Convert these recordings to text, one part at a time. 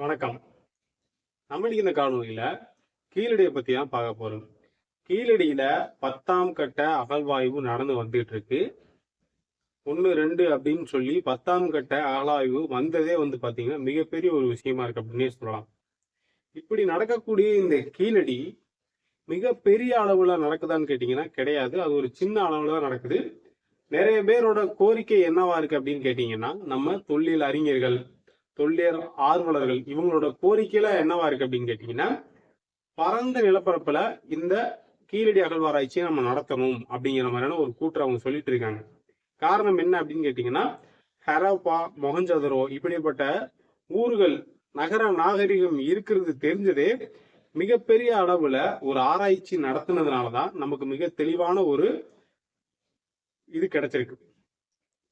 வணக்கம். நம்மளுக்கு இந்த காணொலியில கீழடியை பத்தி தான் பார்க்க போறோம். கீழடியில பத்தாம் கட்ட அகழ்வாய்வு நடந்து வந்துட்டு இருக்கு. ஒன்று ரெண்டு அப்படின்னு சொல்லி பத்தாம் கட்ட அகழாய்வு வந்ததே வந்து பார்த்தீங்கன்னா மிகப்பெரிய ஒரு விஷயமா இருக்கு அப்படின்னே சொல்லலாம். இப்படி நடக்கக்கூடிய இந்த கீழடி மிகப்பெரிய அளவுல நடக்குதான்னு கேட்டீங்கன்னா கிடையாது. அது ஒரு சின்ன அளவுல தான் நடக்குது. நிறைய பேரோட கோரிக்கை என்னவா இருக்கு அப்படின்னு கேட்டீங்கன்னா நம்ம தொழில் அறிஞர்கள் தொல்லியல் ஆர்வலர்கள் இவங்களோட கோரிக்கையில என்னவா இருக்கு அப்படின்னு கேட்டீங்கன்னா பரந்த நிலப்பரப்புல இந்த கீழடி அகழ்வாராய்ச்சியை நம்ம நடத்தணும் அப்படிங்கிற மாதிரியான ஒரு கூற்று அவங்க சொல்லிட்டு இருக்காங்க. காரணம் என்ன அப்படின்னு கேட்டீங்கன்னா ஹரப்பா மொஹஞ்சதரோ இப்படிப்பட்ட ஊர்கள் நகர நாகரிகம் இருக்கிறது தெரிஞ்சதே மிகப்பெரிய அளவுல ஒரு ஆராய்ச்சி நடத்துனதுனாலதான் நமக்கு மிக தெளிவான ஒரு இது கிடைச்சிருக்கு.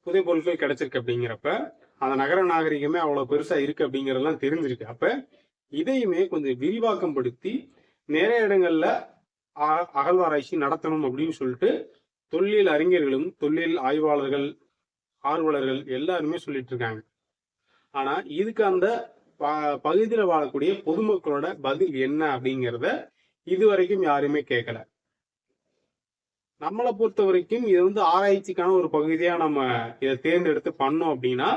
புதிய பொருட்கள் கிடைச்சிருக்கு அப்படிங்கிறப்ப அந்த நகர நாகரிகமே அவ்வளவு பெருசா இருக்கு அப்படிங்கறதெல்லாம் தெரிஞ்சிருக்கு. அப்ப இதையுமே கொஞ்சம் விரிவாக்கம் படுத்தி நிறைய இடங்கள்ல அ- அகழ்வாராய்ச்சி நடத்தணும் அப்படின்னு சொல்லிட்டு தொல்லியல் அறிஞர்களும் தொல்லியல் ஆய்வாளர்கள் ஆர்வலர்கள் எல்லாருமே சொல்லிட்டு இருக்காங்க. ஆனா இதுக்கு அந்த ப- பகுதியில வாழக்கூடிய பொதுமக்களோட பதில் என்ன அப்படிங்கிறத இதுவரைக்கும் யாருமே கேட்கல நம்மளை பொறுத்த வரைக்கும் இது வந்து ஆராய்ச்சிக்கான ஒரு பகுதியா நம்ம இதை தேர்ந்தெடுத்து பண்ணோம் அப்படின்னா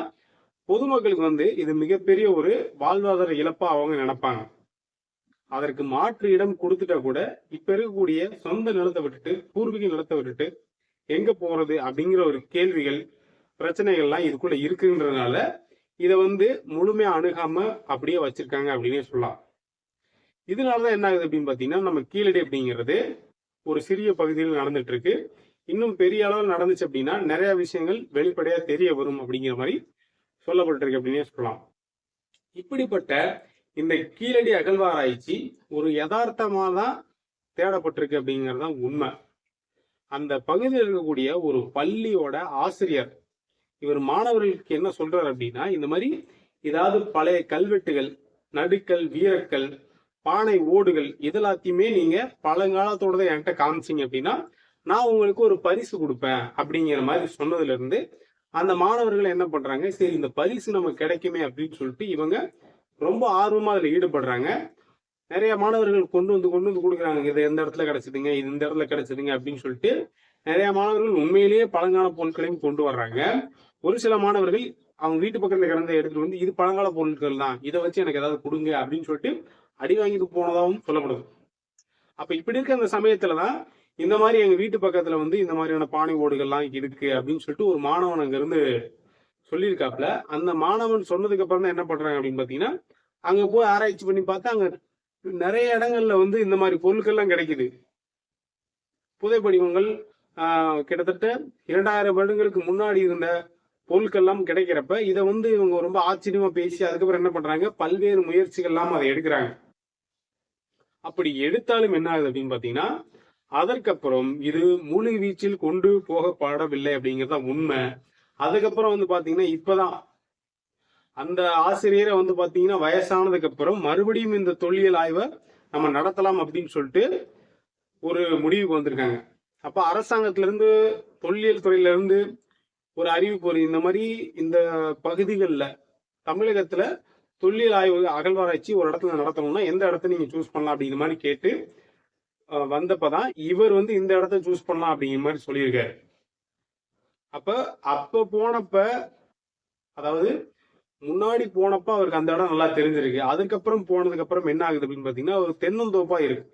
பொதுமக்களுக்கு வந்து இது மிகப்பெரிய ஒரு வாழ்வாதார இழப்பா அவங்க நினைப்பாங்க. அதற்கு மாற்று இடம் கொடுத்துட்டா கூட இப்ப இருக்கக்கூடிய சொந்த நிலத்தை விட்டுட்டு பூர்வீக நிலத்தை விட்டுட்டு எங்க போறது அப்படிங்கிற ஒரு கேள்விகள் பிரச்சனைகள்லாம் இதுக்குள்ள இருக்குன்றதுனால இதை வந்து முழுமையா அணுகாம அப்படியே வச்சிருக்காங்க அப்படின்னே சொல்லலாம். இதனாலதான் என்ன ஆகுது அப்படின்னு பாத்தீங்கன்னா நம்ம கீழடி அப்படிங்கிறது ஒரு சிறிய பகுதியில் நடந்துட்டு இருக்கு. இன்னும் பெரிய அளவில் நடந்துச்சு அப்படின்னா நிறைய விஷயங்கள் வெளிப்படையா தெரிய வரும் அப்படிங்கிற மாதிரி சொல்லப்பட்டிருக்கு அப்படின்னே சொல்லலாம் இப்படிப்பட்ட இந்த கீழடி அகழ்வாராய்ச்சி ஒரு யதார்த்தமா தான் தேடப்பட்டிருக்கு அப்படிங்கிறது தான் உண்மை. அந்த பகுதியில் இருக்கக்கூடிய ஒரு பள்ளியோட ஆசிரியர் இவர் மாணவர்களுக்கு என்ன சொல்றாரு அப்படின்னா இந்த மாதிரி ஏதாவது பழைய கல்வெட்டுகள் நடுக்கல் வீரக்கல் பானை ஓடுகள் இதெல்லாத்தையுமே நீங்க பழங்காலத்தோட என்கிட்ட காமிச்சீங்க அப்படின்னா நான் உங்களுக்கு ஒரு பரிசு கொடுப்பேன் அப்படிங்கிற மாதிரி சொன்னதுல இருந்து அந்த மாணவர்கள் என்ன பண்றாங்க சரி இந்த பரிசு நமக்கு கிடைக்குமே அப்படின்னு சொல்லிட்டு இவங்க ரொம்ப ஆர்வமா அதுல ஈடுபடுறாங்க. நிறைய மாணவர்கள் கொண்டு வந்து கொண்டு வந்து கொடுக்குறாங்க. இது எந்த இடத்துல கிடைச்சதுங்க இது இந்த இடத்துல கிடைச்சதுங்க அப்படின்னு சொல்லிட்டு நிறைய மாணவர்கள் உண்மையிலேயே பழங்கால பொருட்களையும் கொண்டு வர்றாங்க. ஒரு சில மாணவர்கள் அவங்க வீட்டு பக்கத்துல கிடந்த எடுத்துட்டு வந்து இது பழங்கால பொருட்கள் தான் இதை வச்சு எனக்கு ஏதாவது கொடுங்க அப்படின்னு சொல்லிட்டு அடி வாங்கிட்டு போனதாகவும் சொல்லப்படுது. அப்ப இப்படி இருக்க அந்த சமயத்துலதான் இந்த மாதிரி எங்க வீட்டு பக்கத்துல வந்து இந்த மாதிரியான பானை ஓடுகள்லாம் இருக்கு அப்படின்னு சொல்லிட்டு ஒரு மாணவன் அங்க இருந்து சொல்லியிருக்காப்ல அந்த மாணவன் சொன்னதுக்கு அப்புறம் தான் என்ன பண்றாங்க அப்படின்னு பாத்தீங்கன்னா அங்க போய் ஆராய்ச்சி பண்ணி பார்த்தா அங்க நிறைய இடங்கள்ல வந்து இந்த மாதிரி பொருட்கள்லாம் கிடைக்குது. புதைப்படிவங்கள் ஆஹ், கிட்டத்தட்ட இரண்டாயிரம் வருடங்களுக்கு முன்னாடி இருந்த பொருட்கள்லாம் கிடைக்கிறப்ப இதை வந்து இவங்க ரொம்ப ஆச்சரியமா பேசி அதுக்கப்புறம் என்ன பண்றாங்க? பல்வேறு முயற்சிகள்லாம் அதை எடுக்கிறாங்க. அப்படி எடுத்தாலும் என்ன ஆகுது அப்படின்னு பாத்தீங்கன்னா அதற்கப்புறம் இது முழு வீச்சில் கொண்டு போகப்படவில்லை அப்படிங்கறது தான் உண்மை. அதுக்கப்புறம் வந்து பாத்தீங்கன்னா இப்பதான் அந்த ஆசிரியரை வந்து பாத்தீங்கன்னா வயசானதுக்கு அப்புறம் மறுபடியும் இந்த தொல்லியல் ஆய்வை நம்ம நடத்தலாம் அப்படின்னு சொல்லிட்டு ஒரு முடிவுக்கு வந்திருக்காங்க. அப்ப அரசாங்கத்துல இருந்து தொல்லியல் துறையில இருந்து ஒரு அறிவிப்பு வருது இந்த மாதிரி இந்த பகுதிகளில் தமிழகத்துல தொல்லியல் ஆய்வு அகழ்வாராய்ச்சி ஒரு இடத்துல நடத்தணும்னா எந்த இடத்த நீங்க சூஸ் பண்ணலாம் அப்படிங்கிற மாதிரி கேட்டு வந்தப்பதான் இவர் வந்து இந்த இடத்த சூஸ் பண்ணலாம் அப்படிங்கிற மாதிரி சொல்லியிருக்காரு. அப்ப அப்ப போனப்ப அதாவது முன்னாடி போனப்ப அவருக்கு அந்த இடம் நல்லா தெரிஞ்சிருக்கு. அதுக்கப்புறம் போனதுக்கு அப்புறம் என்ன ஆகுது அப்படின்னு பாத்தீங்கன்னா ஒரு தென்னந்தோப்பா இருக்கு.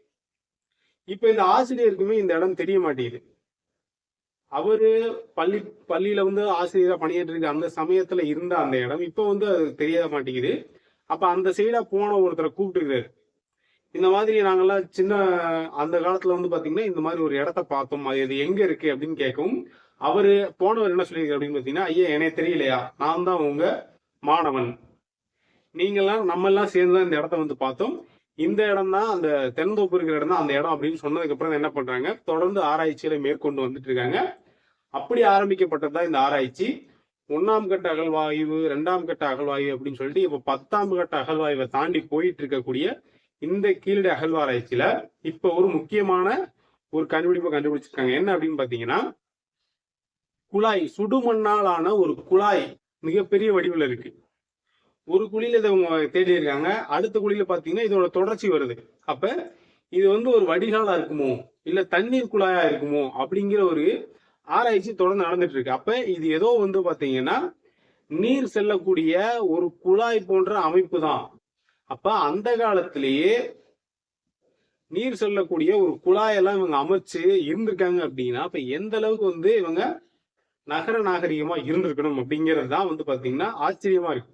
இப்ப இந்த ஆசிரியருக்குமே இந்த இடம் தெரிய மாட்டேங்குது. அவரு பள்ளி பள்ளியில வந்து ஆசிரியரா பணியாற்றி அந்த சமயத்துல இருந்த அந்த இடம் இப்ப வந்து அது தெரிய மாட்டேங்குது. அப்ப அந்த சைடா போன ஒருத்தரை கூப்பிட்டுருக்காரு. இந்த மாதிரி நாங்கெல்லாம் சின்ன அந்த காலத்துல வந்து பாத்தீங்கன்னா இந்த மாதிரி ஒரு இடத்த பார்த்தோம். அது இது எங்க இருக்கு அப்படின்னு கேட்கவும் அவரு போனவர் என்ன சொல்லியிருக்காரு அப்படின்னு பாத்தீங்கன்னா ஐயா எனக்கு தெரியலையா? நான் தான் உங்க மாணவன். நீங்கெல்லாம் நம்ம எல்லாம் சேர்ந்து தான் இந்த இடத்த வந்து பார்த்தோம். இந்த இடம் தான் அந்த தென்னந்தோப்பு இருக்கிற இடம் தான் அந்த இடம் அப்படின்னு சொன்னதுக்கு அப்புறம் என்ன பண்றாங்க? தொடர்ந்து ஆராய்ச்சிகளை மேற்கொண்டு வந்துட்டு இருக்காங்க. அப்படி ஆரம்பிக்கப்பட்டதுதான் இந்த ஆராய்ச்சி. ஒன்னாம் கட்ட அகழ்வாய்வு ரெண்டாம் கட்ட அகழ்வாய்வு அப்படின்னு சொல்லிட்டு இப்ப பத்தாம் கட்ட அகழ்வாய்வை தாண்டி போயிட்டு இருக்கக்கூடிய இந்த கீழடி அகழ்வாராய்ச்சியில இப்ப ஒரு முக்கியமான ஒரு கண்டுபிடிப்பை கண்டுபிடிச்சிருக்காங்க. என்ன அப்படின்னு பாத்தீங்கன்னா குழாய் சுடுமண்ணாலான ஒரு குழாய் மிகப்பெரிய வடிவில் இருக்கு. ஒரு குழியில இதை அவங்க தேடி இருக்காங்க அடுத்த குழியில பாத்தீங்கன்னா இதோட தொடர்ச்சி வருது. அப்ப இது வந்து ஒரு வடிகாலா இருக்குமோ இல்ல தண்ணீர் குழாயா இருக்குமோ அப்படிங்கிற ஒரு ஆராய்ச்சி தொடர்ந்து நடந்துட்டு இருக்கு அப்ப இது ஏதோ வந்து பாத்தீங்கன்னா நீர் செல்லக்கூடிய ஒரு குழாய் போன்ற அமைப்பு தான். அப்ப அந்த காலத்திலேயே நீர் செல்லக்கூடிய ஒரு குழாயெல்லாம் இவங்க அமைச்சு இருந்திருக்காங்க அப்படின்னா அப்ப எந்த அளவுக்கு வந்து இவங்க நகர நாகரிகமா இருந்திருக்கணும் அப்படிங்கிறது தான் வந்து பாத்தீங்கன்னா ஆச்சரியமா இருக்கு.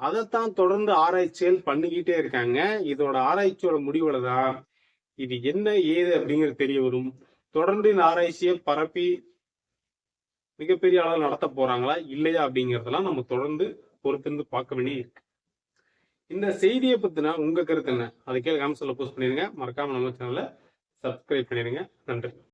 அதைத்தான் தொடர்ந்து ஆராய்ச்சிகள் பண்ணிக்கிட்டே இருக்காங்க. இதோட ஆராய்ச்சியோட முடிவுல தான் இது என்ன ஏது அப்படிங்கிறது தெரிய வரும். தொடர்ந்து இந்த ஆராய்ச்சியை பரப்பி மிகப்பெரிய அளவில் நடத்த போறாங்களா இல்லையா அப்படிங்கறதெல்லாம் நம்ம தொடர்ந்து பொறுத்திருந்து பார்க்க வேண்டிய இருக்கு. இந்த செய்தியை பத்தின உங்க கருத்து என்ன? அதை கீழே காமிச்சல போஸ்ட் பண்ணிருங்க. மறக்காம நம்ம சேனலை சப்ஸ்கிரைப் பண்ணிருங்க. நன்றி.